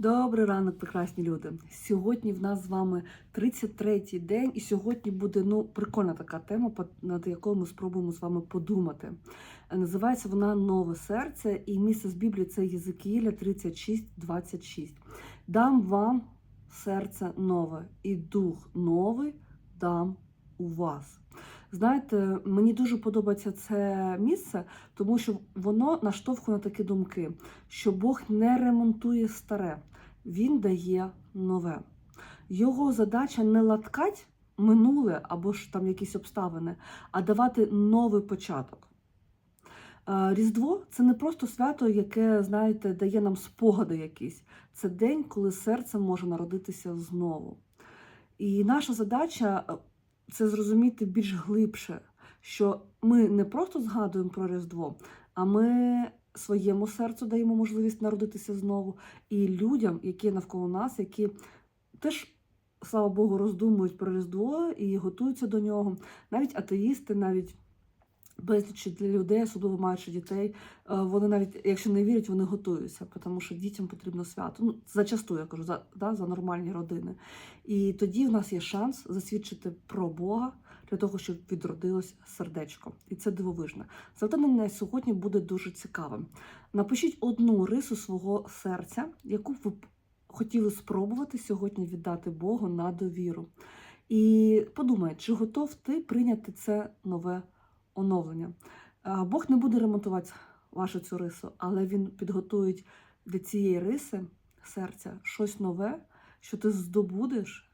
Добрий ранок, прекрасні люди. Сьогодні в нас з вами 33-й день, і сьогодні буде ну прикольна така тема, над якою ми спробуємо з вами подумати. Називається вона Нове серце, і місце з Біблії це Єзекіїля 36-26. Дам вам серце нове, і дух новий дам у вас. Знаєте, мені дуже подобається це місце, тому що воно наштовхує на такі думки що Бог не ремонтує старе, Він дає нове. Його задача не латкать минуле або ж там якісь обставини, а давати новий початок. Е, Різдво це не просто свято, яке, знаєте, дає нам спогади якісь. Це день, коли серце може народитися знову. І наша задача це зрозуміти більш глибше, що ми не просто згадуємо про Різдво, а ми своєму серцю даємо можливість народитися знову, і людям, які навколо нас, які теж, слава Богу, роздумують про Різдво і готуються до нього. Навіть атеїсти, навіть безліч людей, особливо маючи дітей, е, вони навіть, якщо не вірять, вони готуються, тому що дітям потрібно свято. Ну, зачасту я кажу, за, да, за нормальні родини. І тоді в нас є шанс засвідчити про Бога для того, щоб відродилось сердечко. І це дивовижно. Завдання сьогодні буде дуже цікавим. Напишіть одну рису свого серця, яку б ви хотіли спробувати сьогодні віддати Богу на довіру. І подумай, чи готов ти прийняти це нове оновлення. Бог не буде ремонтувати вашу цю рису, але він підготує для цієї риси серця щось нове, що ти здобудеш,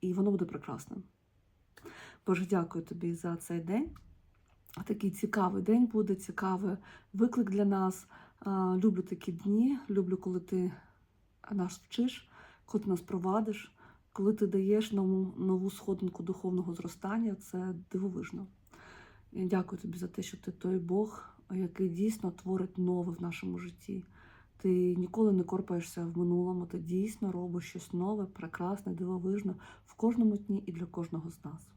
і воно буде прекрасним. Боже, дякую тобі за цей день. Такий цікавий день буде, цікавий виклик для нас. Люблю такі дні, люблю, коли ти нас вчиш, коли ти нас провадиш, коли ти даєш нову, нову сходинку духовного зростання. Це дивовижно. І дякую тобі за те, що ти той Бог, який дійсно творить нове в нашому житті. Ти ніколи не корпаєшся в минулому, ти дійсно робиш щось нове, прекрасне, дивовижне в кожному дні і для кожного з нас.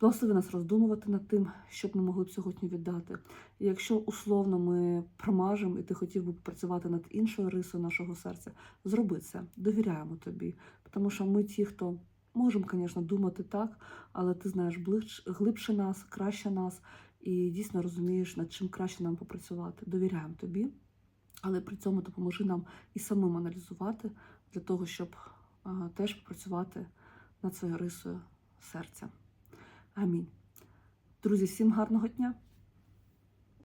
Благослови нас роздумувати над тим, що б ми могли б сьогодні віддати. І якщо условно ми промажемо, і ти хотів би працювати над іншою рисою нашого серця, зроби це, довіряємо тобі. Тому що ми ті, хто можемо, звісно, думати так, але ти знаєш глибше нас, краще нас, і дійсно розумієш, над чим краще нам попрацювати. Довіряємо тобі, але при цьому допоможи нам і самим аналізувати для того, щоб а, теж попрацювати над своєю рисою серця. Амінь. Друзі, всім гарного дня!